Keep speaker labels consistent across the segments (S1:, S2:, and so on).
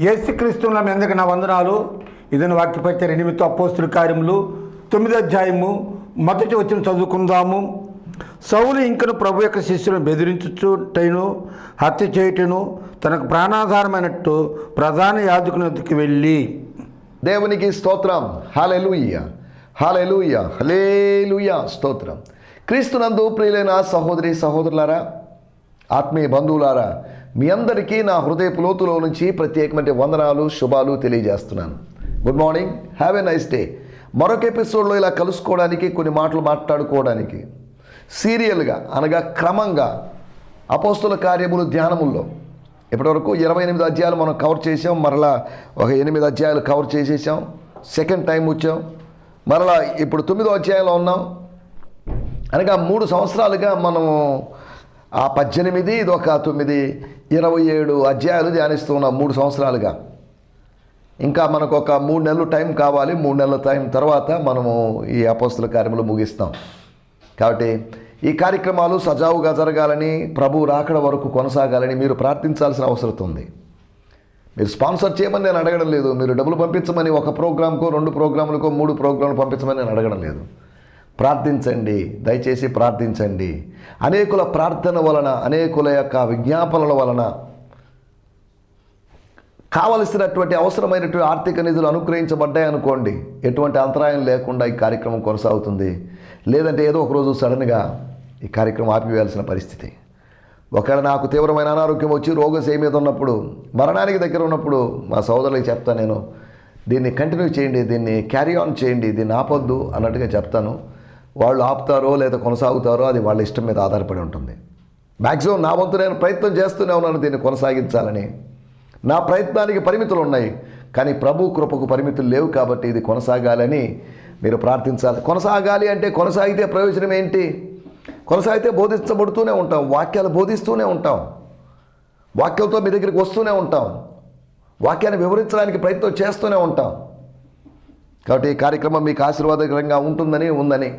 S1: యేసుక్రీస్తుల మీ అందరికి నా వందనాలు. ఇదని వాక్యపత్య ఎనిమిది అపోస్తుల కార్యములు. తొమ్మిది అధ్యాయము. మొదటి వచ్చిన చదువుకుందాము. సౌలు ఇంకను ప్రభు యొక్క శిష్యులను బెదిరించుటైను హత్య చేయుటను తనకు ప్రాణాధారమైనట్టు ప్రధాన యాజకునికి వెళ్ళి.
S2: దేవునికి స్తోత్రం. హాలెలూయ హాలెలూయ హలేలుయ స్తోత్రం. క్రీస్తునందు ప్రియులైన సహోదరి సహోదరులారా ఆత్మీయ బంధువులారా మీ అందరికీ నా హృదయపు లోతులో నుంచి ప్రత్యేకమైన వందనాలు శుభాలు తెలియజేస్తున్నాను. Good morning have a nice day మరొక ఎపిసోడ్లో ఇలా కలుసుకోవడానికి కొన్ని మాటలు మాట్లాడుకోవడానికి సీరియల్గా అనగా క్రమంగా అపోస్తుల కార్యములు ధ్యానముల్లో. ఇప్పటివరకు ఇరవై ఎనిమిది అధ్యాయాలు మనం కవర్ చేసాం మరలా ఒక ఎనిమిది అధ్యాయాలు కవర్ చేసేసాం సెకండ్ టైం వచ్చాం మరలా ఇప్పుడు తొమ్మిదో అధ్యాయంలో ఉన్నాం. అనగా మూడు సంవత్సరాలుగా మనము ఆ పద్దెనిమిది ఇది ఒక తొమ్మిది ఇరవై ఏడు అధ్యాయాలు ధ్యానిస్తున్నాం మూడు సంవత్సరాలుగా. ఇంకా మనకు ఒక మూడు నెలలు టైం కావాలి మూడు నెలల టైం తర్వాత మనము ఈ అపోస్తుల కార్యములు ముగిస్తాం. కాబట్టి ఈ కార్యక్రమాలు సజావుగా జరగాలని ప్రభు రాకడ వరకు కొనసాగాలని మీరు ప్రార్థించాల్సిన అవసరం ఉంది. మీరు స్పాన్సర్ చేయమని నేను అడగడం లేదు మీరు డబ్బులు పంపించమని ఒక ప్రోగ్రామ్కో రెండు ప్రోగ్రాములకో మూడు ప్రోగ్రాంలు పంపించమని నేను అడగడం లేదు. ప్రార్థించండి దయచేసి ప్రార్థించండి. అనేకుల ప్రార్థన వలన అనేకుల యొక్క విజ్ఞాపనల వలన కావలసినటువంటి అవసరమైనటువంటి ఆర్థిక నిధులు అనుగ్రహించబడ్డాయి అనుకోండి. ఎటువంటి అంతరాయం లేకుండా ఈ కార్యక్రమం కొనసాగుతుంది. లేదంటే ఏదో ఒక రోజు సడన్గా ఈ కార్యక్రమం ఆపివేయాల్సిన పరిస్థితి. ఒకవేళ నాకు తీవ్రమైన అనారోగ్యం వచ్చి రోగశయ మీద ఉన్నప్పుడు మరణానికి దగ్గర ఉన్నప్పుడు మా సోదరులకి చెప్తాను నేను దీన్ని కంటిన్యూ చేయండి దీన్ని క్యారీ ఆన్ చేయండి దీన్ని ఆపొద్దు అన్నట్టుగా చెప్తాను. వాళ్ళు ఆపుతారో లేదా కొనసాగుతారో అది వాళ్ళ ఇష్టం మీద ఆధారపడి ఉంటుంది. మ్యాక్సిమం నా వంతు నేను ప్రయత్నం చేస్తూనే ఉన్నాను దీన్ని కొనసాగించాలని. నా ప్రయత్నానికి పరిమితులు ఉన్నాయి కానీ ప్రభు కృపకు పరిమితులు లేవు కాబట్టి ఇది కొనసాగాలని మీరు ప్రార్థించాలి. కొనసాగాలి అంటే కొనసాగితే ప్రయోజనం ఏంటి? కొనసాగితే బోధించబడుతూనే ఉంటాం వాక్యాలు బోధిస్తూనే ఉంటాం వాక్యాలతో మీ దగ్గరికి వస్తూనే ఉంటాం వాక్యాన్ని వివరించడానికి ప్రయత్నం చేస్తూనే ఉంటాం. కాబట్టి ఈ కార్యక్రమం మీకు ఆశీర్వాదకరంగా ఉంటుందని ఉందని.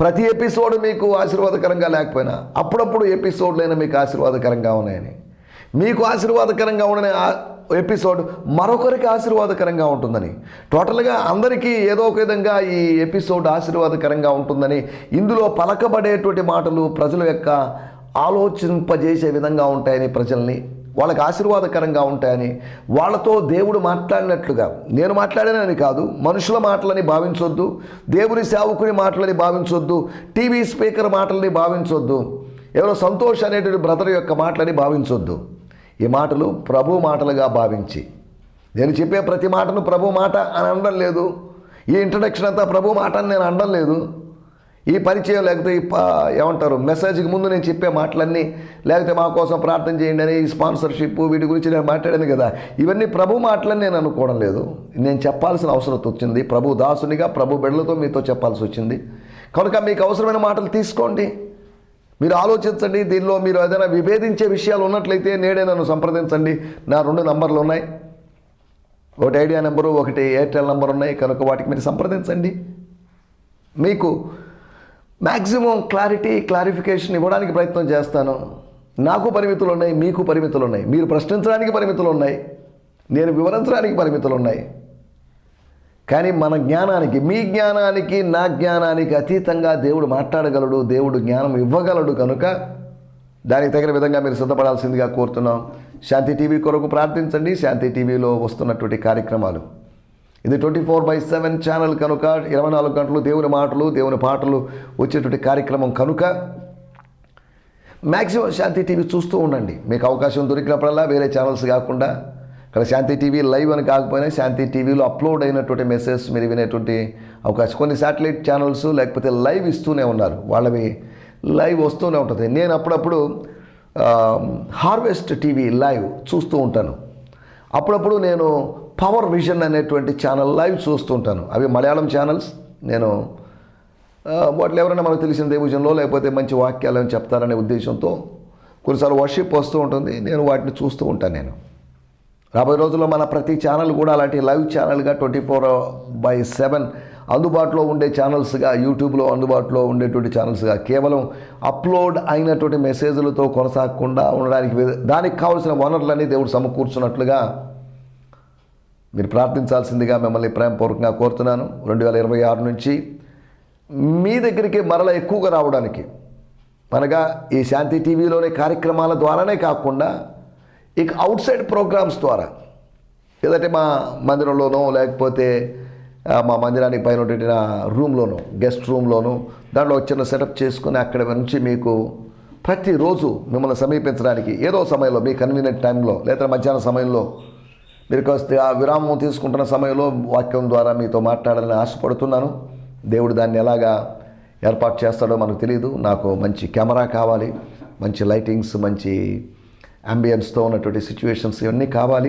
S2: ప్రతి ఎపిసోడ్ మీకు ఆశీర్వాదకరంగా లేకపోయినా అప్పుడప్పుడు ఎపిసోడ్లైనా మీకు ఆశీర్వాదకరంగా ఉన్నాయని. మీకు ఆశీర్వాదకరంగా ఉండని ఎపిసోడ్ మరొకరికి ఆశీర్వాదకరంగా ఉంటుందని. టోటల్గా అందరికీ ఏదో ఒక విధంగా ఈ ఎపిసోడ్ ఆశీర్వాదకరంగా ఉంటుందని ఇందులో పలకబడేటువంటి మాటలు ప్రజల యొక్క ఆలోచింపజేసే విధంగా ఉంటాయని ప్రజల్ని వాళ్ళకి ఆశీర్వాదకరంగా ఉంటాయని వాళ్ళతో దేవుడు మాట్లాడినట్లుగా. నేను మాట్లాడానని కాదు మనుషుల మాటలని భావించొద్దు దేవుని సేవకుని మాటలని భావించొద్దు టీవీ స్పీకర్ మాటలని భావించొద్దు ఎవరో సంతోష్ అనేటువంటి బ్రదర్ యొక్క మాటలని భావించొద్దు. ఈ మాటలు ప్రభు మాటలుగా భావించి. నేను చెప్పే ప్రతి మాటను ప్రభు మాట అని అనడం లేదు. ఈ ఇంట్రడక్షన్ అంతా ప్రభు మాట అని నేను అనడం లేదు. ఈ పరిచయం లేకపోతే ఏమంటారు మెసేజ్కి ముందు నేను చెప్పే మాటలన్నీ లేకపోతే మా కోసం ప్రార్థన చేయండి అని ఈ స్పాన్సర్షిప్ వీటి గురించి నేను మాట్లాడాను కదా. ఇవన్నీ ప్రభు మాటలని నేను అనుకోవడం లేదు. నేను చెప్పాల్సిన అవసరం వచ్చింది. ప్రభు దాసునిగా ప్రభు బిడ్డలతో మీతో చెప్పాల్సి వచ్చింది. కనుక మీకు అవసరమైన మాటలు తీసుకోండి. మీరు ఆలోచించండి. దీనిలో మీరు ఏదైనా విభేదించే విషయాలు ఉన్నట్లయితే నేడే నన్ను సంప్రదించండి. నా రెండు నంబర్లు ఉన్నాయి. ఒకటి ఐడియా నెంబరు ఒకటి ఎయిర్టెల్ నెంబర్ ఉన్నాయి. కనుక వాటికి మీరు సంప్రదించండి. మీకు మ్యాక్సిమం క్లారిటీ క్లారిఫికేషన్ ఇవ్వడానికి ప్రయత్నం చేస్తాను. నాకు పరిమితులు ఉన్నాయి మీకు పరిమితులు ఉన్నాయి మీరు ప్రశ్నించడానికి పరిమితులు ఉన్నాయి నేను వివరించడానికి పరిమితులు ఉన్నాయి కానీ మన జ్ఞానానికి మీ జ్ఞానానికి నా జ్ఞానానికి అతీతంగా దేవుడు మాట్లాడగలడు దేవుడు జ్ఞానం ఇవ్వగలడు కనుక దానికి తగిన విధంగా మీరు సిద్ధపడాల్సిందిగా కోరుతున్నాం. శాంతి టీవీ కొరకు ప్రార్థించండి. శాంతి టీవీలో వస్తున్నటువంటి కార్యక్రమాలు. ఇది twenty four by seven channel కనుక ఇరవై నాలుగు గంటలు దేవుని మాటలు దేవుని పాటలు వచ్చేటువంటి కార్యక్రమం కనుక మ్యాక్సిమం శాంతి టీవీ చూస్తూ ఉండండి. మీకు అవకాశం దొరికినప్పుడల్లా వేరే ఛానల్స్ కాకుండా ఇక్కడ శాంతి టీవీ లైవ్ అని కాకపోయినా శాంతి టీవీలో అప్లోడ్ అయినటువంటి మెసేజ్ మీరు వినేటువంటి అవకాశం. కొన్ని శాటిలైట్ ఛానల్స్ లేకపోతే లైవ్ ఇస్తూనే ఉన్నారు. వాళ్ళవి లైవ్ వస్తూనే ఉంటుంది. నేను అప్పుడప్పుడు హార్వెస్ట్ టీవీ లైవ్ చూస్తూ ఉంటాను. అప్పుడప్పుడు నేను పవర్ విజన్ అనేటువంటి ఛానల్ లైవ్ చూస్తూ ఉంటాను అవి మలయాళం ఛానల్స్ నేను వాటిలో ఎవరైనా మనకు తెలిసిన దేవజంలో లేకపోతే మంచి వాక్యాలు అని చెప్తారనే ఉద్దేశంతో కొన్నిసార్లు వర్షిప్ వస్తూ ఉంటుంది. నేను వాటిని చూస్తూ ఉంటాను నేను. రాబోయే రోజుల్లో మన ప్రతి ఛానల్ కూడా అలాంటి లైవ్ ఛానల్గా ట్వంటీ ఫోర్ బై సెవెన్ అందుబాటులో ఉండే ఛానల్స్గా యూట్యూబ్లో అందుబాటులో ఉండేటువంటి ఛానల్స్గా కేవలం అప్లోడ్ అయినటువంటి మెసేజ్లతో కొనసాగకుండా ఉండడానికి దానికి కావాల్సిన వనరులన్నీ దేవుడు సమకూర్చున్నట్లుగా మీరు ప్రార్థించాల్సిందిగా మిమ్మల్ని ప్రేమపూర్వకంగా కోరుతున్నాను. రెండు వేల ఇరవై ఆరు నుంచి మీ దగ్గరికి మరల ఎక్కువగా రావడానికి. అనగా ఈ శాంతి టీవీలోని కార్యక్రమాల ద్వారానే కాకుండా ఇక అవుట్ సైడ్ ప్రోగ్రామ్స్ ద్వారా. ఏదంటే మా మందిరంలోనో లేకపోతే మా మందిరానికి పైన ఉన్నటువంటి నా రూమ్లోను గెస్ట్ రూమ్లోనూ దాంట్లో చిన్న సెటప్ చేసుకుని అక్కడ నుంచి మీకు ప్రతిరోజు మిమ్మల్ని సమీపించడానికి ఏదో సమయంలో మీ కన్వీనియంట్ టైంలో లేదా మధ్యాహ్నం సమయంలో మీరు కాస్త ఆ విరామం తీసుకుంటున్న సమయంలో వాక్యం ద్వారా మీతో మాట్లాడాలని ఆశపడుతున్నాను. దేవుడు దాన్ని ఎలాగా ఏర్పాటు చేస్తాడో మనకు తెలియదు నాకు మంచి కెమెరా కావాలి మంచి లైటింగ్స్ మంచి అంబియన్స్తో ఉన్నటువంటి సిచ్యువేషన్స్ ఇవన్నీ కావాలి.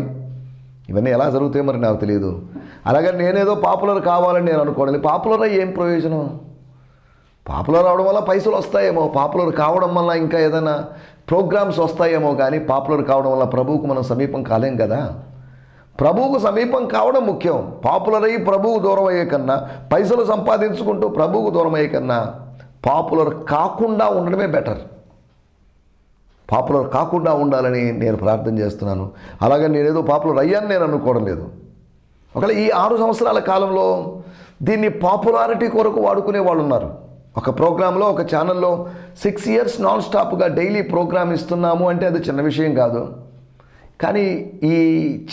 S2: ఇవన్నీ ఎలా జరుగుతాయో మరి నాకు తెలియదు అలాగే నేనేదో పాపులర్ కావాలని నేను అనుకోవాలి. పాపులర్ అయ్యి ఏం ప్రయోజనం? పాపులర్ అవడం వల్ల పైసలు వస్తాయేమో. పాపులర్ కావడం వల్ల ఇంకా ఏదైనా ప్రోగ్రామ్స్ వస్తాయేమో కానీ పాపులర్ కావడం వల్ల ప్రభువుకు మనం సమీపం కాలేం కదా? ప్రభువుకు సమీపం కావడం ముఖ్యం. పాపులర్ అయ్యి ప్రభువు దూరం అయ్యే కన్నా పైసలు సంపాదించుకుంటూ ప్రభువుకు దూరం అయ్యే కన్నా పాపులర్ కాకుండా ఉండడమే బెటర్. పాపులర్ కాకుండా ఉండాలని నేను ప్రార్థన చేస్తున్నాను. అలాగే నేనేదో పాపులర్ అయ్యాను నేను అనుకోవడం లేదు. ఒకవేళ ఈ ఆరు సంవత్సరాల కాలంలో దీన్ని పాపులారిటీ కొరకు వాడుకునే వాళ్ళు ఉన్నారు. ఒక ప్రోగ్రాంలో ఒక ఛానల్లో సిక్స్ ఇయర్స్ నాన్ స్టాప్గా డైలీ ప్రోగ్రామ్ ఇస్తున్నాము అంటే అది చిన్న విషయం కాదు. కానీ ఈ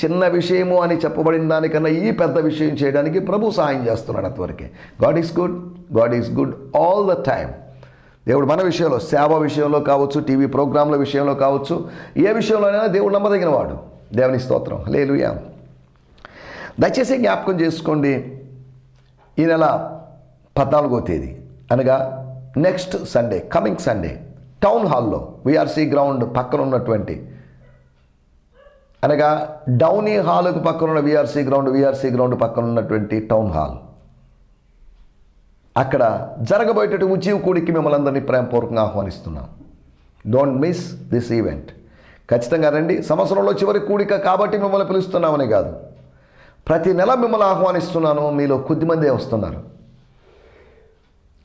S2: చిన్న విషయము అని చెప్పబడిన దానికన్నా ఈ పెద్ద విషయం చేయడానికి ప్రభు సహాయం చేస్తున్నాడు అంతవరకే God is good God is good all the time దేవుడు మన విషయంలో సేవ విషయంలో కావచ్చు టీవీ ప్రోగ్రాంల విషయంలో కావచ్చు ఏ విషయంలోనైనా దేవుడు నమ్మదగిన వాడు దేవుని స్తోత్రం. లేలుయా దయచేసి జ్ఞాపకం చేసుకోండి ఈ నెల పద్నాలుగో తేదీ అనగా next Sunday coming Sunday town హాల్లో విఆర్సీ గ్రౌండ్ పక్కన ఉన్నటువంటి అనగా డౌనీ హాల్కు పక్కన ఉన్న విఆర్సీ గ్రౌండ్ విఆర్సీ గ్రౌండ్ పక్కన ఉన్నటువంటి టౌన్ హాల్. అక్కడ జరగబోయేటటువంటి ఉద్యోగ కూడికి మిమ్మల్ని అందరినీ ప్రేమపూర్వకంగా ఆహ్వానిస్తున్నాం. డోంట్ మిస్ దిస్ ఈవెంట్ ఖచ్చితంగా రండి. సంవత్సరంలో చివరి కూడిక కాబట్టి మిమ్మల్ని పిలుస్తున్నామని కాదు. ప్రతి నెల మిమ్మల్ని ఆహ్వానిస్తున్నాను. మీలో కొద్దిమందే వస్తున్నారు.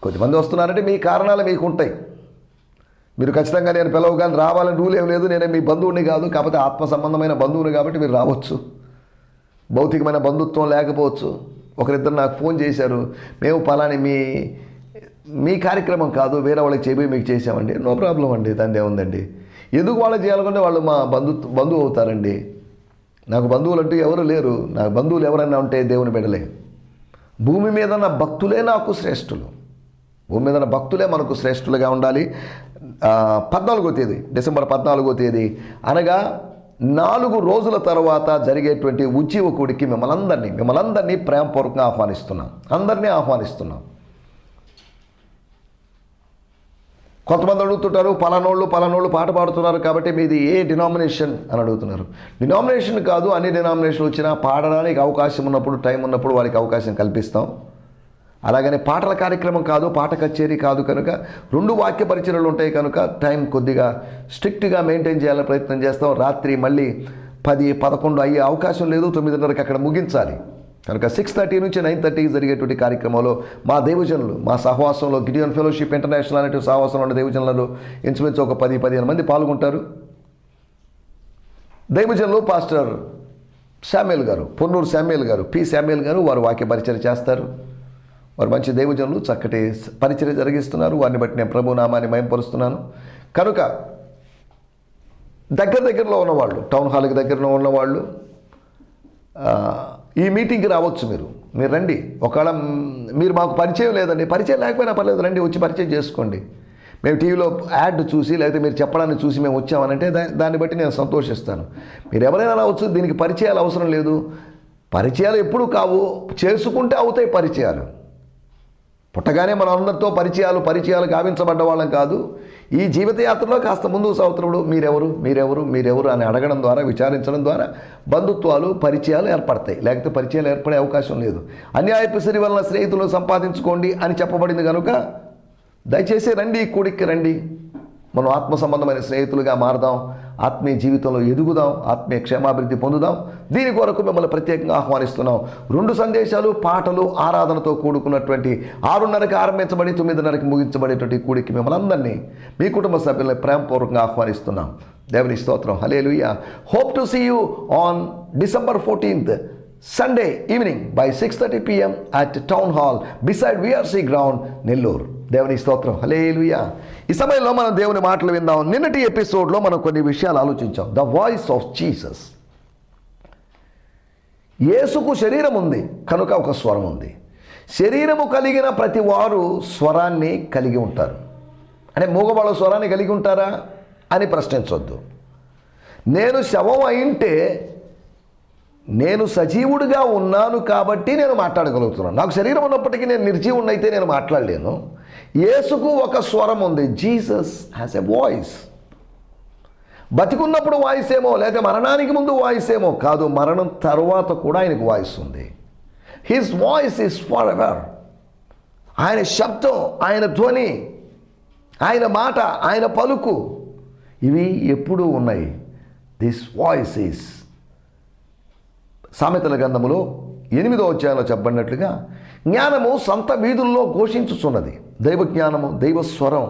S2: కొద్దిమంది వస్తున్నారంటే మీ కారణాలు మీకు ఉంటాయి మీరు ఖచ్చితంగా నేను పిలవగానే రావాలని రూల్ ఏం లేదు. నేనే మీ బంధువుని కాదు కాకపోతే ఆత్మ సంబంధమైన బంధువుని కాబట్టి మీరు రావచ్చు. భౌతికమైన బంధుత్వం లేకపోవచ్చు. ఒకరిద్దరు నాకు ఫోన్ చేశారు. మేము పలాని మీ మీ కార్యక్రమం కాదు వేరే వాళ్ళకి చెప్పి మీకు చేసామండి నో ప్రాబ్లం అండి దాని ఏముందండి? ఎందుకు వాళ్ళు చేయాలనుకుంటే వాళ్ళు మా బంధు బంధువు అవుతారండి. నాకు బంధువులు అంటూ ఎవరు లేరు. నాకు బంధువులు ఎవరైనా ఉంటే దేవుని బిడలే భూమి మీద ఉన్న భక్తులే నాకు శ్రేష్ఠులు. భూమి మీద ఉన్న భక్తులే మనకు శ్రేష్ఠులుగా ఉండాలి. పద్నాలుగో తేదీ డిసెంబర్ పద్నాలుగో తేదీ. అనగా నాలుగు రోజుల తర్వాత జరిగేటువంటి ఉజ్జీవ కూడికి మిమ్మల్ని అందరినీ మిమ్మల్ని అందరినీ ప్రేమపూర్వకంగా ఆహ్వానిస్తున్నాం. అందరినీ ఆహ్వానిస్తున్నాం. కొంతమంది అడుగుతుంటారు పలానోళ్ళు పలానోళ్ళు పాట పాడుతున్నారు కాబట్టి మీది ఏ డినామినేషన్ అని అడుగుతున్నారు. డినామినేషన్ కాదు అన్ని డినామినేషన్లు వచ్చినా పాడడానికి అవకాశం ఉన్నప్పుడు టైం ఉన్నప్పుడు వారికి అవకాశం కల్పిస్తాం. అలాగనే పాటల కార్యక్రమం కాదు పాట కచేరీ కాదు కనుక రెండు వాక్య పరిచయలు ఉంటాయి కనుక టైం కొద్దిగా స్ట్రిక్ట్గా మెయింటైన్ చేయాలని ప్రయత్నం చేస్తాం. రాత్రి మళ్ళీ పది పదకొండు అయ్యే అవకాశం లేదు. తొమ్మిదిన్నరకు అక్కడ ముగించాలి. కనుక సిక్స్ థర్టీ నుంచి నైన్ థర్టీకి జరిగేటువంటి కార్యక్రమంలో మా దేవజనులు మా సహవాసంలో గిడియన్ ఫెలోషిప్ ఇంటర్నేషనల్ అనేటువంటి సహవాసంలో ఉన్న దేవజనులలో ఇంచుమించు ఒక పది పదిహేను మంది పాల్గొంటారు. దైవజనులు పాస్టర్ శామ్యుల్ గారు పొన్నూరు శామ్యుల్ గారు పి శామ్యుల్ గారు వారు వాక్య పరిచయం చేస్తారు. వారు మంచి దైవజనులు చక్కటి పరిచయం జరిగిస్తున్నారు. వారిని బట్టి నేను ప్రభు నామాన్ని మయంపరుస్తున్నాను. కనుక దగ్గర దగ్గరలో ఉన్నవాళ్ళు టౌన్ హాల్కి దగ్గరలో ఉన్నవాళ్ళు ఈ మీటింగ్కి రావచ్చు మీరు. మీరు రండి. ఒకవేళ మీరు మాకు పరిచయం లేదండి పరిచయం లేకపోయినా పర్లేదు రండి వచ్చి పరిచయం చేసుకోండి. మేము టీవీలో యాడ్ చూసి లేకపోతే మీరు చెప్పడాన్ని చూసి మేము వచ్చామనంటే దాన్ని బట్టి నేను సంతోషిస్తాను. మీరు ఎవరైనా రావచ్చు దీనికి పరిచయాలు అవసరం లేదు. పరిచయాలు ఎప్పుడు కావు చేసుకుంటే అవుతాయి పరిచయాలు. పుట్టగానే మనందరితో పరిచయాలు పరిచయాలు గావించబడ్డ వాళ్ళం కాదు. ఈ జీవితయాత్రలో కాస్త ముందుకు సాగుతున్నప్పుడు మీరెవరు మీరెవరు మీరెవరు అని అడగడం ద్వారా విచారించడం ద్వారా బంధుత్వాలు పరిచయాలు ఏర్పడతాయి. లేకపోతే పరిచయాలు ఏర్పడే అవకాశం లేదు. అన్యాయపు సిరి వలన స్నేహితులు సంపాదించుకోండి అని చెప్పబడింది కనుక దయచేసి రండి ఈ కూడికి రండి. మనం ఆత్మ సంబంధమైన స్నేహితులుగా మారదాం. ఆత్మీయ జీవితంలో ఎదుగుదాం ఆత్మీయ క్షేమాభివృద్ధి పొందుదాం. దీని కొరకు మిమ్మల్ని ప్రత్యేకంగా ఆహ్వానిస్తున్నాం. రెండు సందేశాలు పాటలు ఆరాధనతో కూడుకున్నటువంటి ఆరున్నరకి ఆరంభించబడి తొమ్మిదిన్నరకి ముగించబడేటువంటి కూడికి మిమ్మల్ని అందరినీ మీ కుటుంబ సభ్యుల్ని ప్రేమపూర్వకంగా ఆహ్వానిస్తున్నాం. దేవుని స్తోత్రం. Hallelujah hope to see you on December fourteenth Sunday evening by six thirty PM at town hall beside VRC ground Nellore దేవుని స్తోత్రం. హలేలుయా ఈ సమయంలో మనం దేవుని మాటలు విందాం. నిన్నటి ఎపిసోడ్లో మనం కొన్ని విషయాలు ఆలోచించాం. ద వాయిస్ ఆఫ్ జీసస్ యేసుకు శరీరం ఉంది కనుక ఒక స్వరం ఉంది. శరీరము కలిగిన ప్రతి వారు స్వరాన్ని కలిగి ఉంటారు. అంటే మూగవాళ్ళ స్వరాన్ని కలిగి ఉంటారా అని ప్రశ్నించొద్దు. నేను శవం అయింటే నేను సజీవుడిగా ఉన్నాను కాబట్టి నేను మాట్లాడగలుగుతున్నాను. నాకు శరీరం ఉన్నప్పటికీ నేను నిర్జీవుడిని అయితే నేను మాట్లాడలేను. యేసుకు ఒక స్వరం ఉంది. Jesus has a voice. బతికున్నప్పుడు voice ఏమో లేదా మరణానికి ముందు వాయిస్ ఏమో కాదు మరణం తర్వాత కూడా ఆయనకు వాయిస్ ఉంది. His voice is far ever ఆయన శబ్దం ఆయన ధ్వని ఆయన మాట ఆయన పలుకు ఇవి ఎప్పుడూ ఉన్నాయి. దిస్ వాయిస్ ఈస్ సామెతల గ్రంథములో ఎనిమిదో అధ్యాయంలో చెప్పబడినట్లుగా జ్ఞానము సంత వీధుల్లో ఘోషించుచున్నది. దైవ జ్ఞానము దైవ స్వరం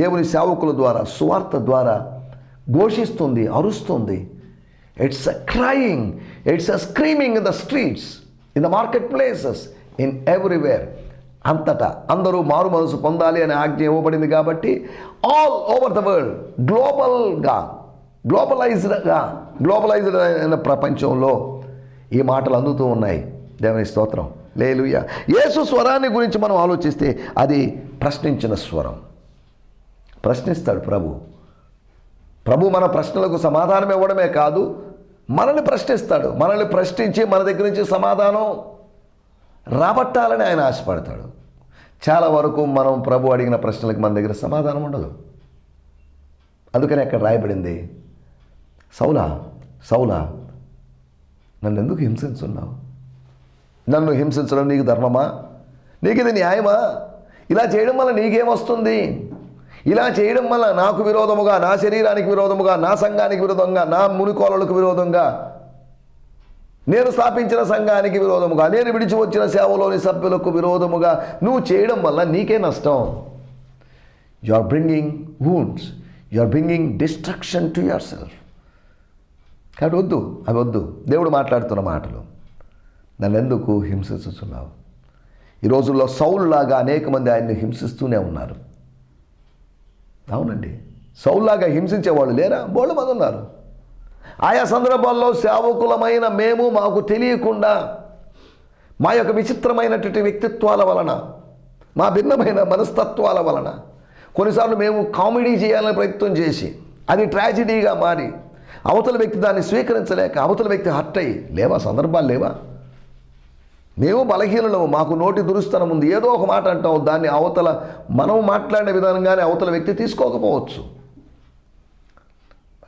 S2: దేవుని సేవకుల ద్వారా సువార్త ద్వారా ఘోషిస్తుంది అరుస్తుంది. It's a crying it's a screaming in the streets in the market places in everywhere అంతటా అందరూ మారు మనసు పొందాలి అనే ఆజ్ఞ ఇవ్వబడింది కాబట్టి ఆల్ ఓవర్ ద వరల్డ్ గ్లోబల్గా గ్లోబలైజ్డ్గా గ్లోబలైజ్డ్ అయిన ప్రపంచంలో ఈ మాటలు అందుతూ ఉన్నాయి. దేవుని స్తోత్రం. లేలుయ. యేసు స్వరాన్ని గురించి మనం ఆలోచిస్తే అది ప్రశ్నించిన స్వరం. ప్రశ్నిస్తాడు ప్రభు. ప్రభు మన ప్రశ్నలకు సమాధానం ఇవ్వడమే కాదు మనల్ని ప్రశ్నిస్తాడు. మనల్ని ప్రశ్నించి మన దగ్గర నుంచి సమాధానం రాబట్టాలని ఆయన ఆశపడతాడు. చాలా వరకు మనం ప్రభు అడిగిన ప్రశ్నలకు మన దగ్గర సమాధానం ఉండదు. అందుకని అక్కడ రాయబడింది సౌలా సౌలా నన్ను ఎందుకు హింసించున్నావు? నన్ను హింసించడం నీకు ధర్మమా? నీకు ఇది న్యాయమా? ఇలా చేయడం వల్ల నీకేమొస్తుంది? ఇలా చేయడం వల్ల నాకు విరోధముగా నా శరీరానికి విరోధముగా నా సంఘానికి విరోధంగా నా మునికోలలకు విరోధంగా నేను స్థాపించిన సంఘానికి విరోధముగా నేను విడిచి వచ్చిన సేవలోని సభ్యులకు విరోధముగా నువ్వు చేయడం వల్ల నీకే నష్టం. You are bringing wounds you are bringing destruction to yourself కాబట్టి వద్దు అవి వద్దు. దేవుడు మాట్లాడుతున్న మాటలు. నన్ను ఎందుకు హింసించుతున్నావు ఈ రోజుల్లో సౌల్లాగా అనేక మంది ఆయన్ని హింసిస్తూనే ఉన్నారు. అవునండి. సౌల్లాగా హింసించేవాళ్ళు లేరా? బోళ్ళు మంది ఉన్నారు. ఆయా సందర్భాల్లో సేవకులమైన మేము మాకు తెలియకుండా మా యొక్క విచిత్రమైనటువంటి వ్యక్తిత్వాల వలన మా భిన్నమైన మనస్తత్వాల వలన కొన్నిసార్లు మేము కామెడీ చేయాలని ప్రయత్నం చేసి అది ట్రాజిడీగా మారి అవతల వ్యక్తి దాన్ని స్వీకరించలేక అవతల వ్యక్తి హర్ట్ అయ్యి లేవా? సందర్భాలు లేవా? మేము బలహీనము మాకు నోటి దురుస్తనం ఉంది. ఏదో ఒక మాట అంటాం దాన్ని అవతల మనం మాట్లాడే విధానంగానే అవతల వ్యక్తి తీసుకోకపోవచ్చు.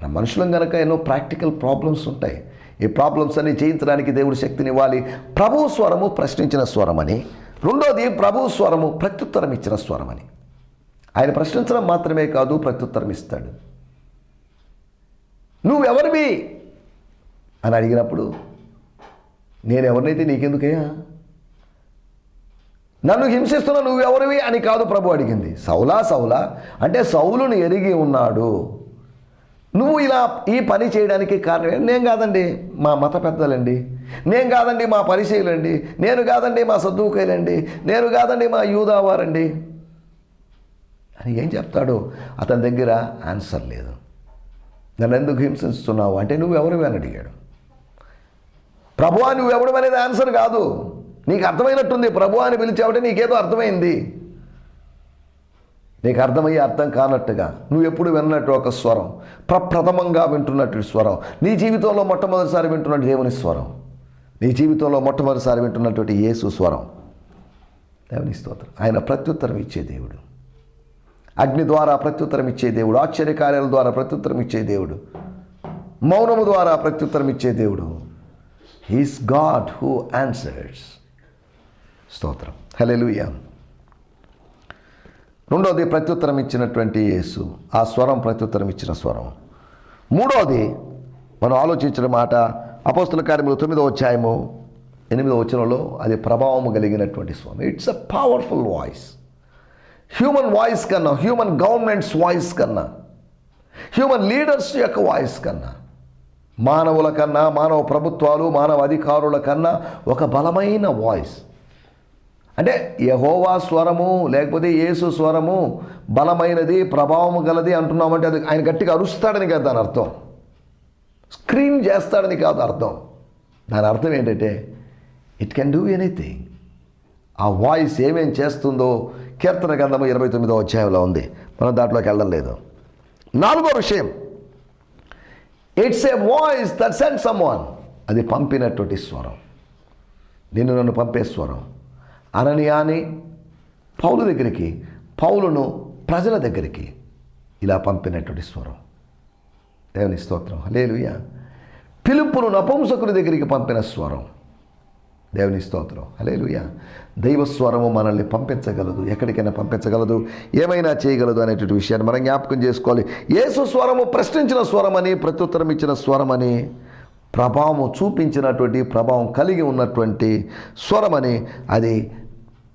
S2: మన మనుషులం కనుక ఎన్నో ప్రాక్టికల్ ప్రాబ్లమ్స్ ఉంటాయి. ఈ ప్రాబ్లమ్స్ అన్ని జయించడానికి దేవుడు శక్తినివ్వాలి. ప్రభు స్వరము ప్రశ్నించిన స్వరమని రెండోది ప్రభు స్వరము ప్రత్యుత్తరం ఇచ్చిన స్వరమని. ఆయన ప్రశ్నించడం మాత్రమే కాదు ప్రత్యుత్తరం ఇస్తాడు నువ్వెవరివి? అని అడిగినప్పుడు నేను ఎవరినైతే నీకెందుకయ్యా? నన్ను హింసిస్తున్న నువ్వెవరివి? అని కాదు ప్రభు అడిగింది. సౌలా సౌలా అంటే సౌలును ఎరిగి ఉన్నాడు. నువ్వు ఇలా ఈ పని చేయడానికి కారణం నేను కాదండి. మా మత పెద్దలండి. నేను కాదండి మా పరిచయులండి నేను కాదండి మా సద్దుకైలండి. నేను కాదండి మా యూదావారండి అని ఏం చెప్తాడు అతని దగ్గర ఆన్సర్ లేదు. నన్ను ఎందుకు హింసిస్తున్నావు అంటే నువ్వు ఎవరివి అని అడిగాడు. ప్రభువా నువ్వు ఎవడు అనేది ఆన్సర్ కాదు. నీకు అర్థమైనట్టుంది ప్రభు అని పిలిచావంటే నీకేదో అర్థమైంది. నీకు అర్థమయ్యే అర్థం కానట్టుగా నువ్వు ఎప్పుడు విన్నట్టు ఒక స్వరం ప్రప్రథమంగా వింటున్నట్టు స్వరం నీ జీవితంలో మొట్టమొదటిసారి వింటున్నట్టు దేవుని స్వరం నీ జీవితంలో మొట్టమొదటిసారి వింటున్నటువంటి యేసు స్వరం. దేవుని స్తోత్రం. ఆయన ప్రత్యుత్తరం ఇచ్చే దేవుడు. అగ్ని ద్వారా ప్రత్యుత్తరం ఇచ్చే దేవుడు ఆశ్చర్యకార్యాల ద్వారా ప్రత్యుత్తరం ఇచ్చే దేవుడు మౌనము ద్వారా ప్రత్యుత్తరం ఇచ్చే దేవుడు. హీస్ గాడ్ హూ ఆన్సర్స్ స్తోత్రం. హలెలుయా రెండోది ప్రత్యుత్తరం ఇచ్చినటువంటి యేసు. ఆ స్వరం ప్రత్యుత్తరం ఇచ్చిన స్వరం. మూడోది మనం ఆలోచించిన మాట అపోస్తుల కార్యములు తొమ్మిదో అధ్యాయము ఎనిమిదో వచనంలో అది ప్రభావం కలిగినటువంటి స్వరం it's a powerful voice human voice కన్నా హ్యూమన్ గవర్నమెంట్స్ వాయిస్ కన్నా హ్యూమన్ లీడర్స్ యొక్క వాయిస్ కన్నా మానవుల కన్నా మానవ ప్రభుత్వాలు మానవ అధికారుల కన్నా ఒక బలమైన వాయిస్ అంటే యహోవా స్వరము లేకపోతే యేసు స్వరము బలమైనది ప్రభావం గలది అంటున్నామంటే అది ఆయన గట్టిగా అరుస్తాడని కాదు దాని అర్థం. స్క్రీన్ చేస్తాడని కాదు అర్థం. దాని అర్థం ఏంటంటే ఇట్ కెన్ డూ ఎనీథింగ్ ఆ వాయిస్ ఏమేం చేస్తుందో కీర్తన గంధము ఇరవై తొమ్మిదో అధ్యాయంలో ఉంది. మనం దాంట్లోకి వెళ్ళడం లేదు. నాలుగో విషయం. It's a voice that send someone అది పంపినటువంటి స్వరం. నిన్ను నన్ను పంపే స్వరం. అననియాని పౌలు దగ్గరికి పౌలును ప్రజల దగ్గరికి ఇలా పంపినటువంటి స్వరం. దేవుని స్తోత్రం. హలేలుయ పిలుపును నపుంసకుని దగ్గరికి పంపిన స్వరం. దేవుని స్తోత్రం. హలేలుయ దైవ స్వరము మనల్ని పంపించగలదు. ఎక్కడికైనా పంపించగలదు. ఏమైనా చేయగలదు అనేటువంటి విషయాన్ని మనం జ్ఞాపకం చేసుకోవాలి. యేసు స్వరము ప్రశ్నించిన స్వరమని ప్రత్యుత్తరం ఇచ్చిన స్వరమని ప్రభావం చూపించినటువంటి ప్రభావం కలిగి ఉన్నటువంటి స్వరమని అది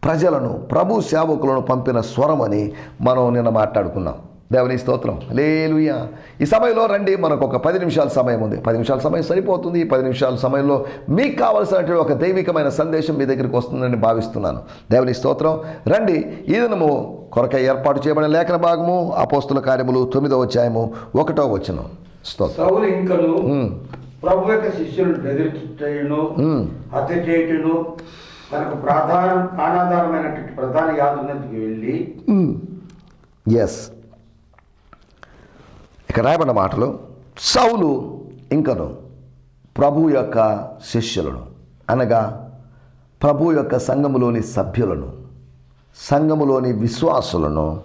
S2: ప్రజలను ప్రభు సేవకులను పంపిన స్వరమని మనం నిన్న మాట్లాడుకున్నాం. దేవుని స్తోత్రం. లేలుయ ఈ సమయంలో రండి మనకు ఒక పది నిమిషాల సమయం ఉంది. పది నిమిషాల సమయం సరిపోతుంది. ఈ పది నిమిషాల సమయంలో మీకు కావలసినటువంటి ఒక దైవికమైన సందేశం మీ దగ్గరికి వస్తుందని భావిస్తున్నాను. దేవుని స్తోత్రం. రండి ఈ దినము కొరకై ఏర్పాటు చేయబడిన లేఖన భాగము అపోస్తుల కార్యములు తొమ్మిదో అధ్యాయము ఒకటో వచనం. స్తోత్రం.
S1: సౌలు ఇంకను
S2: ఉమ్.
S1: ప్రభు యొక్క శిష్యులను బెదిరించుటను
S2: ఉమ్.
S1: హత్య చేయుటను తనకు ప్రధాన ప్రధాన వెళ్ళి
S2: ఎస్ ఇక రాయబడిన మాటలు సౌలు ఇంకను ప్రభు యొక్క శిష్యులను అనగా ప్రభు యొక్క సంఘములోని సభ్యులను సంఘములోని విశ్వాసులను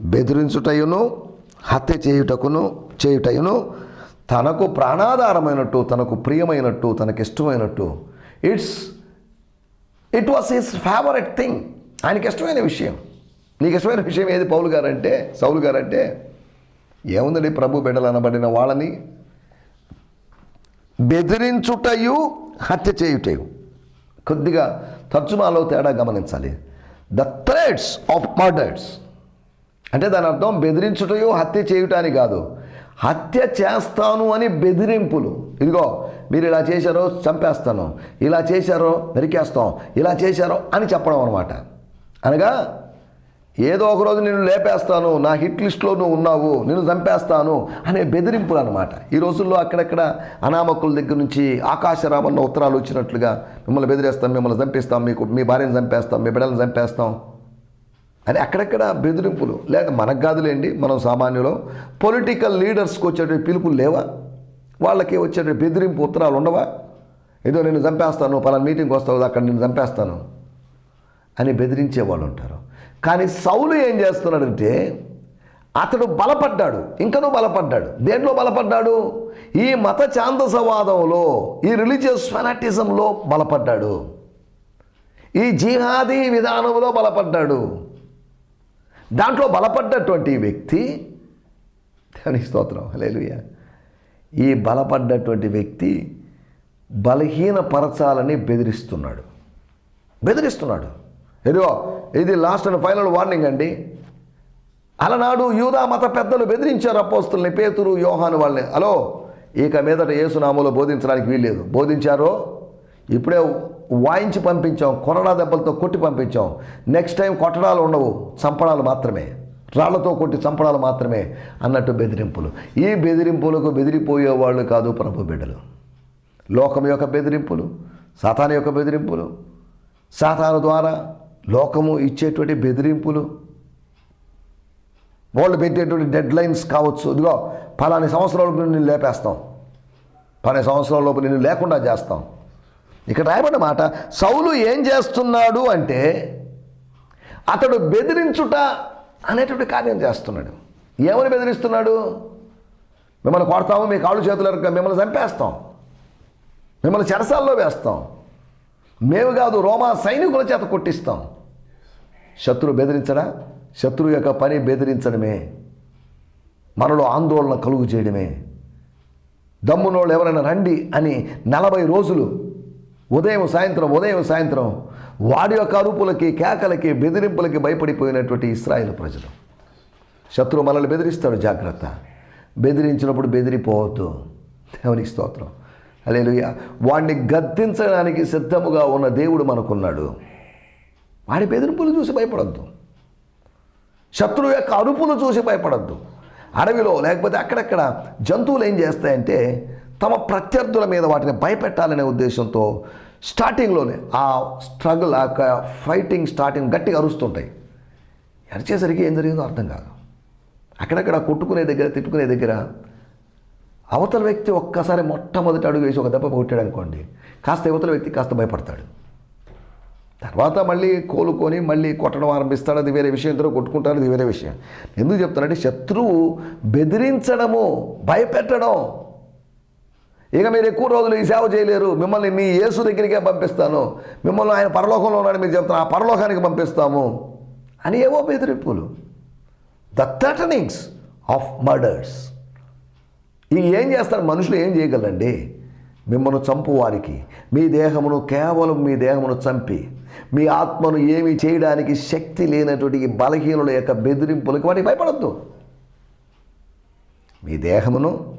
S2: బెదిరించుటయును హత్య చేయుటకును చేయుటయును తనకు ప్రాణాధారమైనట్టు తనకు ప్రియమైనట్టు తనకిష్టమైనట్టు it's it was his favourite thing ఆయనకి ఇష్టమైన విషయం. నీకు ఇష్టమైన విషయం ఏది? పౌలు గారంటే సౌలు గారంటే ఏముందండి ప్రభు బిడ్డలు అనబడిన వాళ్ళని? బెదిరించుటయు హత్య చేయుటయు. కొద్దిగా తర్జుమాలో తేడా గమనించాలి. ద థ్రెడ్స్ ఆఫ్ మర్డర్స్ అంటే దాని అర్థం బెదిరించుటయో హత్య చేయుటాని కాదు. హత్య చేస్తాను అని బెదిరింపులు. ఇదిగో మీరు ఇలా చేశారో చంపేస్తాను. ఇలా చేశారో నరికేస్తాం. ఇలా చేశారో అని చెప్పడం అనమాట అనగా ఏదో ఒక రోజు నేను లేపేస్తాను నా హిట్ లిస్ట్లో నువ్వు ఉన్నావు నేను చంపేస్తాను అనే బెదిరింపులు అనమాట ఈ రోజుల్లో అక్కడక్కడ అనామకుల దగ్గర నుంచి ఆకాశరామన్న ఉత్తరాలు వచ్చినట్లుగా మిమ్మల్ని బెదిరేస్తాం మిమ్మల్ని చంపిస్తాం మీకు మీ భార్యను చంపేస్తాం మీ బిడ్డలను చంపేస్తాం. అని అక్కడక్కడ బెదిరింపులు. లేదా మనకు కాదులేండి మనం సామాన్యులు. పొలిటికల్ లీడర్స్కి వచ్చేటువంటి పిలుపులు లేవా? వాళ్ళకి వచ్చేటువంటి బెదిరింపు ఉత్తరాలు ఉండవా? ఏదో నేను చంపేస్తాను పలానా మీటింగ్కి వస్తావు అక్కడ నేను చంపేస్తాను అని బెదిరించే వాళ్ళు ఉంటారు. కానీ సౌలు ఏం చేస్తున్నాడంటే అతడు బలపడ్డాడు ఇంకనూ బలపడ్డాడు. దేంట్లో బలపడ్డాడు? ఈ మత ఛాందసవాదంలో ఈ రిలీజియస్ ఫెనాటిజంలో బలపడ్డాడు. ఈ జిహాదీ విధానంలో బలపడ్డాడు. దాంట్లో బలపడ్డటువంటి వ్యక్తి దేవుని స్తోత్రం లేలుయ ఈ బలపడ్డటువంటి వ్యక్తి బలహీనపరచాలని బెదిరిస్తున్నాడు. బెదిరిస్తున్నాడు. ఇదిగో ఇది లాస్ట్ అండ్ ఫైనల్ వార్నింగ్ అండి. అలనాడు యూదా మత పెద్దలు బెదిరించారు అపోస్తుల్ని పేతురు యోహాను వాళ్ళని. హలో ఇక మీదట యేసునామలో బోధించడానికి వీల్లేదు. బోధించారో? ఇప్పుడే వాయించి పంపించాం కొరడా దెబ్బలతో కొట్టి పంపించాం. నెక్స్ట్ టైం కొట్టడాలు ఉండవు చంపడాలు మాత్రమే. రాళ్ళతో కొట్టి చంపడాలు మాత్రమే అన్నట్టు బెదిరింపులు. ఈ బెదిరింపులకు బెదిరిపోయే వాళ్ళు కాదు ప్రభు బిడ్డలు. లోకం యొక్క బెదిరింపులు సాతాను యొక్క బెదిరింపులు సాతాను ద్వారా లోకము ఇచ్చేటువంటి బెదిరింపులు వాళ్ళు పెట్టేటువంటి డెడ్ లైన్స్ కావచ్చు. ఇదిగో పలాని సంవత్సరాలకు నిన్ను లేపేస్తాం. పలాని సంవత్సరాల లోపు నిన్ను లేకుండా చేస్తాం. ఇక్కడ రాయబడిన మాట సౌలు ఏం చేస్తున్నాడు అంటే అతడు బెదిరించుట అనేటువంటి కార్యం చేస్తున్నాడు. ఏమని బెదిరిస్తున్నాడు? మిమ్మల్ని కొడతాము మీ కాళ్ళు చేతులు ఎరక మిమ్మల్ని చంపేస్తాం. మిమ్మల్ని చెరసాల్లో వేస్తాం. మేము కాదు రోమా సైనికుల చేత కొట్టిస్తాం. శత్రువు బెదిరించడా? శత్రువు యొక్క పని బెదిరించడమే. మనలో ఆందోళన కలుగు చేయడమే. దమ్మునోళ్ళు ఎవరైనా రండి అని నలభై రోజులు ఉదయం సాయంత్రం ఉదయం సాయంత్రం వాడి యొక్క అరుపులకి కేకలకి బెదిరింపులకి భయపడిపోయినటువంటి ఇస్రాయేల్ ప్రజలు. శత్రువు మనల్ని బెదిరిస్తాడు జాగ్రత్త. బెదిరించినప్పుడు బెదిరిపోవద్దు. దేవునికి స్తోత్రం. అలేలుయ్య వాడిని గద్దించడానికి సిద్ధముగా ఉన్న దేవుడు మనకున్నాడు. వాడి బెదిరింపులు చూసి భయపడద్దు. శత్రువు యొక్క అరుపులు చూసి భయపడద్దు. అడవిలో లేకపోతే అక్కడక్కడ జంతువులు ఏం చేస్తాయంటే తమ ప్రత్యర్థుల మీద వాటిని భయపెట్టాలనే ఉద్దేశంతో స్టార్టింగ్లోనే ఆ స్ట్రగుల్ ఆ యొక్క ఫైటింగ్ స్టార్టింగ్ గట్టిగా అరుస్తుంటాయి. అరిచేసరికి ఏం జరిగిందో అర్థం కాదు. అక్కడక్కడ కొట్టుకునే దగ్గర తిట్టుకునే దగ్గర అవతల వ్యక్తి ఒక్కసారి మొట్టమొదటి అడుగు వేసి ఒక దెబ్బ కొట్టాడు అనుకోండి కాస్త అవతల వ్యక్తి కాస్త భయపడతాడు. తర్వాత మళ్ళీ కోలుకొని మళ్ళీ కొట్టడం ఆరంభిస్తాడు అది వేరే విషయం. ఇద్దరు కొట్టుకుంటారు అది వేరే విషయం. ఎందుకు చెప్తానంటే శత్రువు బెదిరించడము భయపెట్టడం. ఇక మీరు ఎక్కువ రోజులు ఈ సేవ చేయలేరు. మిమ్మల్ని మీ యేసు దగ్గరికే పంపిస్తాను. మిమ్మల్ని ఆయన పరలోకంలో ఉన్నాడు మీరు చెప్తాను ఆ పరలోకానికి పంపిస్తాము అని ఏవో బెదిరింపులు. ద థ్రెటనింగ్స్ ఆఫ్ మర్డర్స్ ఇవి ఏం చేస్తారు? మనుషులు ఏం చేయగలండి మిమ్మను చంపు వారికి. మీ దేహమును కేవలం మీ దేహమును చంపి. మీ ఆత్మను ఏమి చేయడానికి శక్తి లేనటువంటి బలహీనుల యొక్క బెదిరింపులకు వాటికి భయపడద్దు. మీ దేహమును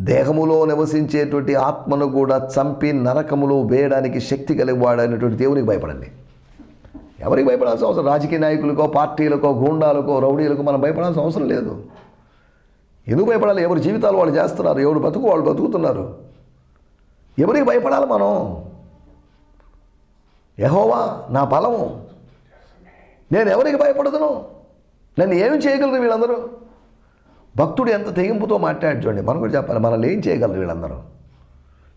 S2: దేహములో నివసించేటువంటి ఆత్మను కూడా చంపి నరకములో వేయడానికి శక్తి కలిగివాడైనటువంటి దేవునికి భయపడండి. ఎవరికి భయపడాల్సిన అవసరం? రాజకీయ నాయకులకో పార్టీలకో గూండాలకో రౌడీలకో మనం భయపడాల్సిన అవసరం లేదు. ఎందుకు భయపడాలి? ఎవరి జీవితాలు వాళ్ళు చేస్తున్నారు? ఎవరు బతుకు వాళ్ళు బతుకుతున్నారు? ఎవరికి భయపడాలి మనం? యహోవా నా బలము. నేను ఎవరికి భయపడదును? నన్ను ఏమి చేయగలరు వీళ్ళందరూ? భక్తుడు ఎంత తెగింపుతో మాట్లాడు చూడండి మనం కూడా చెప్పాలి మనల్ని ఏం చేయగలరు వీళ్ళందరూ?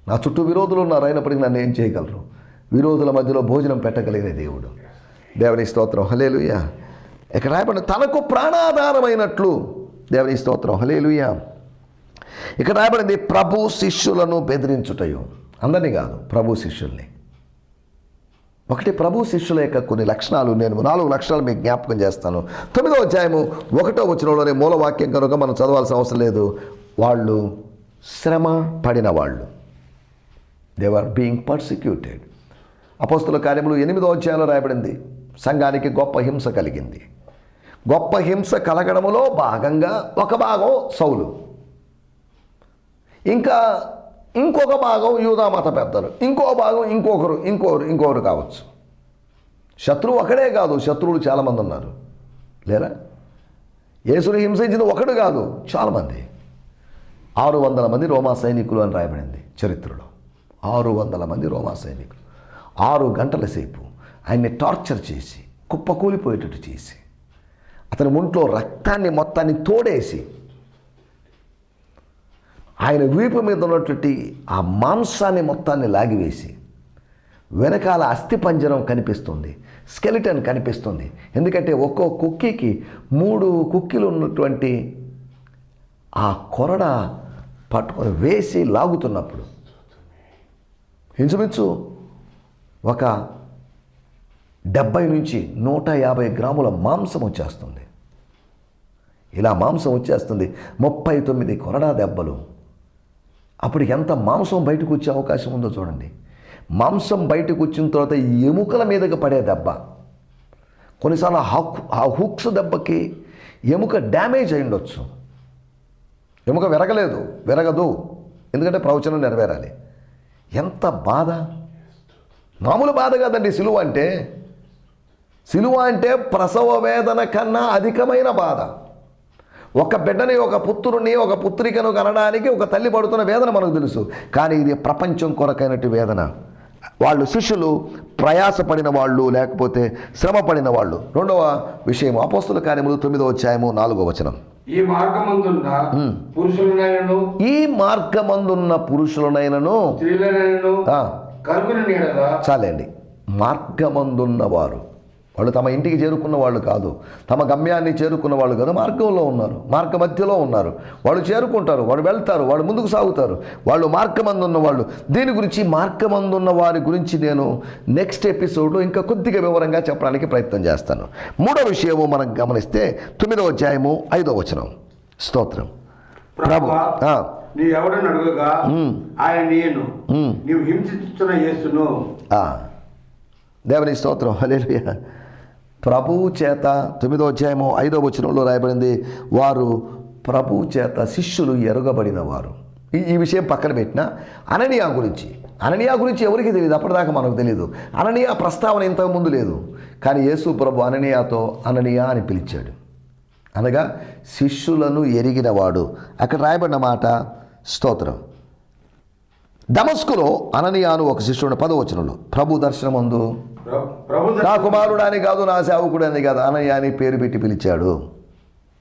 S2: నా చుట్టూ విరోధులు ఉన్నారు అయినప్పటికీ నన్ను ఏం చేయగలరు? విరోధుల మధ్యలో భోజనం పెట్టగలిగిన దేవుడు. దేవుని స్తోత్రం హలేలుయ ఇక్కడ రాయబడి తనకు ప్రాణాధారమైనట్లు దేవుని స్తోత్రం హలేలుయ ఇక్కడ రాయబడింది ప్రభు శిష్యులను బెదిరించుటయు. అందరినీ కాదు ప్రభు శిష్యుల్ని. ఒకటి ప్రభు శిష్యుల యొక్క కొన్ని లక్షణాలు నేను నాలుగు లక్షణాలు మీకు జ్ఞాపకం చేస్తాను. తొమ్మిదో అధ్యాయము ఒకటో వచనంలోనే మూలవాక్యం కనుక మనం చదవాల్సిన అవసరం లేదు. వాళ్ళు శ్రమ పడిన వాళ్ళు. దే ఆర్ బీయింగ్ పర్సిక్యూటెడ్ అపోస్తుల కార్యములు ఎనిమిదో అధ్యాయంలో రాయబడింది సంఘానికి గొప్ప హింస కలిగింది. గొప్ప హింస కలగడములో భాగంగా ఒక భాగం సౌలు. ఇంకా ఇంకొక భాగం యూదా మత పెద్దలు. ఇంకో భాగం ఇంకొకరు ఇంకొకరు ఇంకొకరు కావచ్చు. శత్రువు ఒకడే కాదు శత్రువులు చాలామంది ఉన్నారు. లేరా? యేసుని హింసించింది ఒకడు కాదు చాలామంది. ఆరు వందల మంది రోమా సైనికులు అని రాయబడింది చరిత్రలో. ఆరు వందల మంది రోమా సైనికులు. ఆరు గంటల సేపు ఆయన్ని టార్చర్ చేసి కుప్పకూలిపోయేటట్టు చేసి అతని ఒంట్లో రక్తాన్ని మొత్తాన్ని తోడేసి ఆయన వీపు మీద ఉన్నటువంటి ఆ మాంసాన్ని మొత్తాన్ని లాగివేసి వెనకాల అస్థిపంజరం కనిపిస్తుంది స్కెలిటన్ కనిపిస్తుంది. ఎందుకంటే ఒక్కో కుక్కీకి మూడు కుక్కీలు ఉన్నటువంటి ఆ కొరడ పట్టుకొని వేసి లాగుతున్నప్పుడు ఇంచుమించు ఒక డెబ్బై నుంచి నూట యాభై గ్రాముల మాంసం వచ్చేస్తుంది. ఇలా మాంసం వచ్చేస్తుంది ముప్పై తొమ్మిది కొరడా దెబ్బలు. అప్పుడు ఎంత మాంసం బయటకు వచ్చే అవకాశం ఉందో చూడండి. మాంసం బయటకు వచ్చిన తర్వాత ఎముకల మీదకి పడే దెబ్బ. కొన్నిసార్లు హక్ ఆ హుక్స్ దెబ్బకి ఎముక డ్యామేజ్ అయి ఉండొచ్చు. ఎముక విరగలేదు విరగదు. ఎందుకంటే ప్రవచనం నెరవేరాలి. ఎంత బాధ. మామూలు బాధ కాదండి సిలువ అంటే. సిలువ అంటే ప్రసవ వేదన కన్నా అధికమైన బాధ. ఒక బిడ్డని ఒక పుత్రుని ఒక పుత్రికను కనడానికి ఒక తల్లి పడుతున్న వేదన మనకు తెలుసు. కానీ ఇది ప్రపంచం కొరకైనట్టు వేదన. వాళ్ళు శిష్యులు ప్రయాసపడిన వాళ్ళు లేకపోతే శ్రమ పడిన వాళ్ళు. రెండవ విషయం అపోస్తుల కార్యములు తొమ్మిదవ అధ్యాయము నాలుగో వచనం.
S1: ఈ మార్గమందున్న పురుషులనైనను
S2: ఈ మార్గమందున్న పురుషులనైనను చాలండి. మార్గమందున్నవారు. వాళ్ళు తమ ఇంటికి చేరుకున్న వాళ్ళు కాదు. తమ గమ్యాన్ని చేరుకున్న వాళ్ళు కాదు. మార్గంలో ఉన్నారు. మార్గ మధ్యలో ఉన్నారు. వాళ్ళు చేరుకుంటారు. వాళ్ళు వెళ్తారు. వాళ్ళు ముందుకు సాగుతారు. వాళ్ళు మార్గమందున్న వాళ్ళు. దీని గురించి మార్గమందున్న వారి గురించి నేను నెక్స్ట్ ఎపిసోడ్లో ఇంకా కొద్దిగా వివరంగా చెప్పడానికి ప్రయత్నం చేస్తాను. మూడో విషయము మనం గమనిస్తే తొమ్మిదవ అధ్యాయము ఐదో వచనం. స్తోత్రం. ప్రభు
S1: నీ ఎవడని అడుగగా ఆయన నేను. నీవు యేసును.
S2: దేవుని స్తోత్రం. హల్లెలూయా. ప్రభువు చేత తొమ్మిదో అధ్యాయము ఐదో వచనంలో రాయబడింది వారు ప్రభువు చేత శిష్యులు ఎరుగబడిన వారు. ఈ ఈ విషయం పక్కన పెట్టిన అననియా గురించి. అననియా గురించి ఎవరికి తెలియదు అప్పటిదాకా మనకు తెలియదు అననియా ప్రస్తావన ఇంతకుముందు లేదు. కానీ యేసు ప్రభు అననియాతో అననియా అని పిలిచాడు. అనగా శిష్యులను ఎరిగినవాడు అక్కడ రాయబడిన మాట స్తోత్రం. దమస్కులో అననియాను ఒక శిష్యుడు పదవచనంలో ప్రభు దర్శనమందు
S1: ప్ర-
S2: నా కుమారుడు అని కాదు నా సేవకుడు అని కాదు. అనయ్య అని పేరు పెట్టి పిలిచాడు.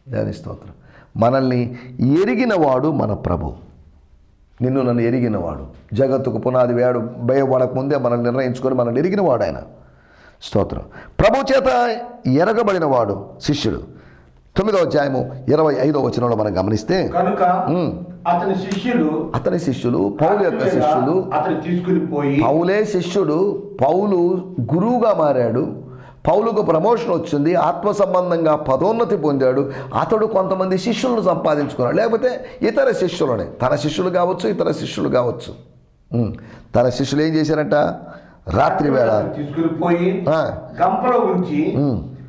S2: దాని స్తోత్రం. మనల్ని ఎరిగినవాడు మన ప్రభు. నిన్ను నన్ను ఎరిగినవాడు. జగత్తుకు పునాది వేడు భయపడక ముందే మనల్ని నిర్ణయించుకొని మనల్ని ఎరిగినవాడు ఆయన. స్తోత్రం. ప్రభు చేత ఎరగబడినవాడు శిష్యుడు. తొమ్మిదవ అధ్యాయము ఇరవై ఐదో వచనంలో మనం గమనిస్తే
S1: కనుక అతని శిష్యులు
S2: అతని శిష్యులు పౌలు యొక్క శిష్యులు
S1: అతను తీసుకుని పోయి
S2: పౌలే శిష్యుడు పౌలు గురువుగా మారాడు పౌలుకు ప్రమోషన్ వచ్చింది ఆత్మ సంబంధంగా పదోన్నతి పొందాడు అతడు కొంతమంది శిష్యులను సంపాదించుకున్నాడు లేకపోతే ఇతర శిష్యులనే. తన శిష్యులు కావచ్చు ఇతర శిష్యులు కావచ్చు. తన శిష్యులు ఏం చేశారంట? రాత్రి వేళ
S1: తీసుకుని పోయి గంపలో ఉంచి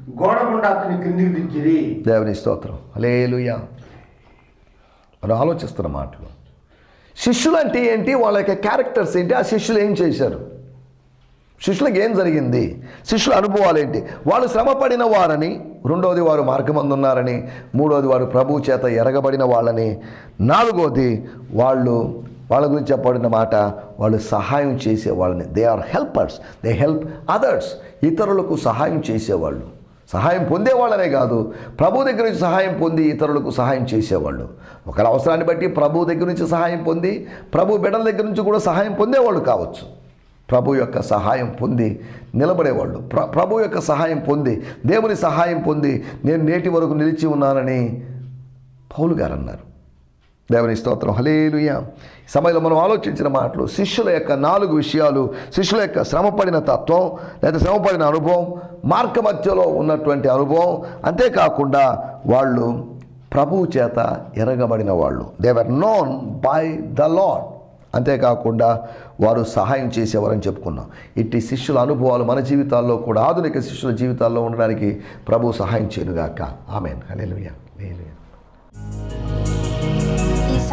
S1: గోడ గుండా అతని క్రిందికి దించిరి
S2: దేవుని స్తోత్రం. లేలుయా మనం ఆలోచిస్తున్న మాటలు. శిష్యులు అంటే ఏంటి? వాళ్ళ యొక్క క్యారెక్టర్స్ ఏంటి? ఆ శిష్యులు ఏం చేశారు? శిష్యులకు ఏం జరిగింది? శిష్యుల అనుభవాలు ఏంటి? వాళ్ళు శ్రమపడిన వారని రెండవది వారు మార్గమందున్నారని మూడవది వారు ప్రభు చేత ఎరగబడిన వాళ్ళని నాలుగవది వాళ్ళు వాళ్ళ గురించి చెప్పబడిన మాట వాళ్ళు సహాయం చేసే వాళ్ళని they are helpers they help others ఇతరులకు సహాయం చేసేవాళ్ళు. సహాయం పొందేవాళ్ళనే కాదు. ప్రభు దగ్గర నుంచి సహాయం పొంది ఇతరులకు సహాయం చేసేవాళ్ళు. ఒకరి అవసరాన్ని బట్టి ప్రభు దగ్గర నుంచి సహాయం పొంది ప్రభు బిడ్డల దగ్గర నుంచి కూడా సహాయం పొందేవాళ్ళు కావచ్చు. ప్రభు యొక్క సహాయం పొంది నిలబడేవాళ్ళు. ప్ర ప్రభు యొక్క సహాయం పొంది దేవుని సహాయం పొంది నేను నేటి వరకు నిలిచి ఉన్నానని పౌలు గారు అన్నారు. దేవుని స్తోత్రం. హలేలుయ సమయంలో మనం ఆలోచించిన మాటలు శిష్యుల యొక్క నాలుగు విషయాలు శిష్యుల యొక్క శ్రమపడిన తత్వం లేదా శ్రమపడిన అనుభవం మార్గ మధ్యలో ఉన్నటువంటి అనుభవం అంతేకాకుండా వాళ్ళు ప్రభువు చేత ఎరగబడిన వాళ్ళు. They were known by the Lord అంతేకాకుండా వారు సహాయం చేసేవారని చెప్పుకున్నాం. ఇట్టి శిష్యుల అనుభవాలు మన జీవితాల్లో కూడా ఆధునిక శిష్యుల జీవితాల్లో ఉండడానికి ప్రభు సహాయం చేయనుగాక. ఆమెన్ హలేలుయ హల్లెలూయా